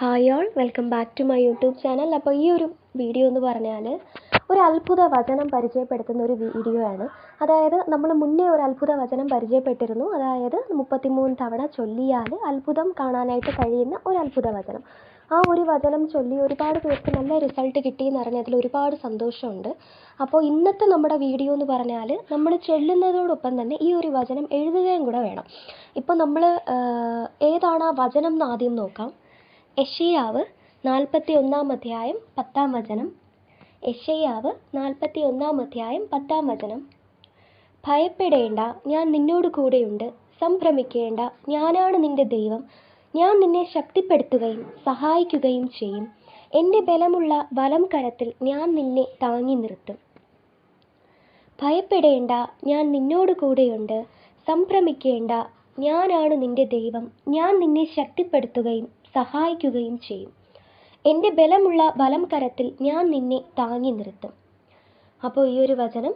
Hi all welcome back to my YouTube channel അപ്പോൾ ഈ ഒരു വീഡിയോ എന്ന് പറഞ്ഞാൽ ഒരു അത്ഭുത വചനം പരിചയപ്പെടുത്തുന്ന ഒരു വീഡിയോ ആണ്. അതായത് നമ്മൾ മുന്നേ ഒരു അത്ഭുത വചനം പരിചയപ്പെട്ടിരുന്നു. അതായത് മുപ്പത്തിമൂന്ന് തവണ ചൊല്ലിയാൽ അത്ഭുതം കാണാനായിട്ട് കഴിയുന്ന ഒരു അത്ഭുത വചനം. ആ ഒരു വചനം ചൊല്ലി ഒരുപാട് പേർക്ക് നല്ല റിസൾട്ട് കിട്ടി എന്ന് അറിഞ്ഞതിൽ ഒരുപാട് സന്തോഷമുണ്ട്. അപ്പോൾ ഇന്നത്തെ നമ്മുടെ വീഡിയോ എന്ന് പറഞ്ഞാൽ നമ്മൾ ചൊല്ലുന്നതോടൊപ്പം തന്നെ ഈ ഒരു വചനം എഴുതുകയും കൂടെ വേണം. ഇപ്പോൾ നമ്മൾ ഏതാണ് ആ വചനം എന്ന് ആദ്യം നോക്കാം. യെശയ്യാവ് നാൽപ്പത്തി ഒന്നാം അധ്യായം പത്താം വചനം. യെശയ്യാവ് നാൽപ്പത്തി ഒന്നാം അധ്യായം പത്താം വചനം. ഭയപ്പെടേണ്ട ഞാൻ നിന്നോട് കൂടെയുണ്ട്. സംഭ്രമിക്കേണ്ട ഞാനാണ് നിന്റെ ദൈവം. ഞാൻ നിന്നെ ശക്തിപ്പെടുത്തുകയും സഹായിക്കുകയും ചെയ്യും. എന്റെ ബലമുള്ള വലം കരത്തിൽ ഞാൻ നിന്നെ താങ്ങി നിർത്തും. ഭയപ്പെടേണ്ട ഞാൻ നിന്നോട് കൂടെയുണ്ട്. സംഭ്രമിക്കേണ്ട ഞാനാണ് നിന്റെ ദൈവം. ഞാൻ നിന്നെ ശക്തിപ്പെടുത്തുകയും സഹായിക്കുകയും ചെയ്യും. എന്റെ ബലമുള്ള ബലം കരത്തിൽ ഞാൻ നിന്നെ താങ്ങി നിർത്തും. അപ്പോൾ ഈ ഒരു വചനം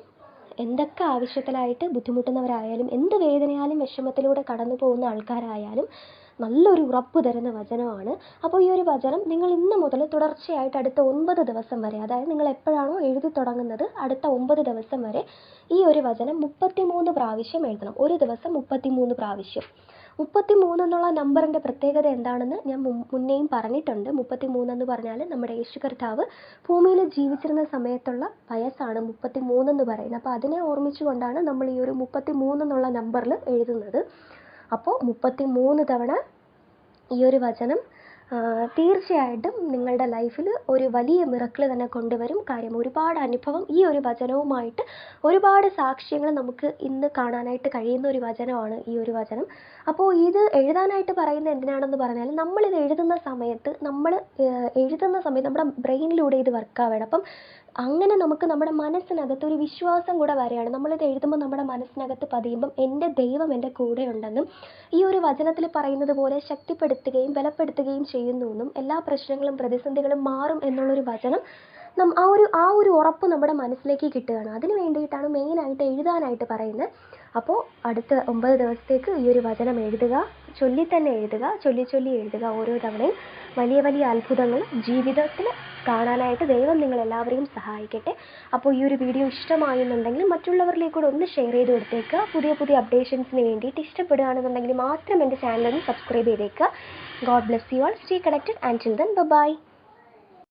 എന്തൊക്കെ ആവശ്യത്തിലായിട്ട് ബുദ്ധിമുട്ടുന്നവരായാലും എന്ത് വേദനയാലും വിഷമത്തിലൂടെ കടന്നു പോകുന്ന ആൾക്കാരായാലും നല്ലൊരു ഉറപ്പ് തരുന്ന വചനമാണ്. അപ്പോൾ ഈ ഒരു വചനം നിങ്ങൾ ഇന്ന് മുതൽ തുടർച്ചയായിട്ട് അടുത്ത ഒൻപത് ദിവസം വരെ അതായത് നിങ്ങൾ എപ്പോഴാണോ എഴുതി തുടങ്ങുന്നത് അടുത്ത ഒമ്പത് ദിവസം വരെ ഈ ഒരു വചനം മുപ്പത്തിമൂന്ന് പ്രാവശ്യം എഴുതണം. ഒരു ദിവസം മുപ്പത്തിമൂന്ന് പ്രാവശ്യം. മുപ്പത്തി മൂന്ന് എന്നുള്ള നമ്പറിന്റെ പ്രത്യേകത എന്താണെന്ന് ഞാൻ മുന്നേയും പറഞ്ഞിട്ടുണ്ട്. മുപ്പത്തി മൂന്നെന്ന് പറഞ്ഞാൽ നമ്മുടെ യേശു കർത്താവ് ഭൂമിയിൽ ജീവിച്ചിരുന്ന സമയത്തുള്ള വയസ്സാണ് മുപ്പത്തി മൂന്നെന്ന് പറയുന്നത്. അപ്പോൾ അതിനെ ഓർമ്മിച്ചുകൊണ്ടാണ് നമ്മൾ ഈ ഒരു മുപ്പത്തി മൂന്നെന്നുള്ള നമ്പറിൽ എഴുതുന്നത്. അപ്പോൾ മുപ്പത്തി മൂന്ന് തവണ ഈ ഒരു വചനം തീർച്ചയായിട്ടും നിങ്ങളുടെ ലൈഫിൽ ഒരു വലിയ മിറക്കിൾ തന്നെ കൊണ്ടുവരും. കാര്യം ഒരുപാട് അനുഭവം ഈ ഒരു വചനവുമായിട്ട് ഒരുപാട് സാക്ഷ്യങ്ങൾ നമുക്ക് ഇന്ന് കാണാനായിട്ട് കഴിയുന്ന ഒരു വചനമാണ് ഈ ഒരു വചനം. അപ്പോൾ ഇത് എഴുതാനായിട്ട് പറയുന്നത് എന്തിനാണെന്ന് പറഞ്ഞാൽ നമ്മളിത് എഴുതുന്ന സമയത്ത് നമ്മൾ എഴുതുന്ന സമയത്ത് നമ്മുടെ ബ്രെയിനിലൂടെ ഇത് വർക്കാവണം. അപ്പം അങ്ങനെ നമുക്ക് നമ്മുടെ മനസ്സിനകത്ത് ഒരു വിശ്വാസം കൂടെ വരികയാണ്. നമ്മളിത് എഴുതുമ്പോൾ നമ്മുടെ മനസ്സിനകത്ത് പതിയുമ്പം എന്റെ ദൈവം എന്റെ കൂടെ ഉണ്ടെന്നും ഈ ഒരു വചനത്തിൽ പറയുന്നത് പോലെ ശക്തിപ്പെടുത്തുകയും ബലപ്പെടുത്തുകയും ചെയ്യുന്നു എന്നും എല്ലാ പ്രശ്നങ്ങളും പ്രതിസന്ധികളും മാറും എന്നുള്ളൊരു വചനം നം ആ ഒരു ആ ഒരു ഉറപ്പ് നമ്മുടെ മനസ്സിലേക്ക് കിട്ടുകയാണ്. അതിന് വേണ്ടിയിട്ടാണ് മെയിനായിട്ട് എഴുതാനായിട്ട് പറയുന്നത്. അപ്പോൾ അടുത്ത ഒമ്പത് ദിവസത്തേക്ക് ഈ ഒരു വചനം എഴുതുക. ചൊല്ലി തന്നെ എഴുതുക ചൊല്ലി ചൊല്ലി എഴുതുക ഓരോ തവണയും. വലിയ വലിയ അത്ഭുതങ്ങൾ ജീവിതത്തിൽ കാണാനായിട്ട് ദൈവം നിങ്ങളെല്ലാവരെയും സഹായിക്കട്ടെ. അപ്പോൾ ഈ ഒരു വീഡിയോ ഇഷ്ടമായെന്നുണ്ടെങ്കിൽ മറ്റുള്ളവരിലേക്ക് കൂടെ ഒന്ന് ഷെയർ ചെയ്ത് കൊടുത്തേക്കുക. പുതിയ പുതിയ അപ്ഡേഷൻസിന് വേണ്ടിയിട്ട് ഇഷ്ടപ്പെടുകയാണെന്നുണ്ടെങ്കിൽ മാത്രം എന്റെ ചാനലൊന്ന് സബ്സ്ക്രൈബ് ചെയ്തേക്കുക. God bless you all stay connected and chill then bye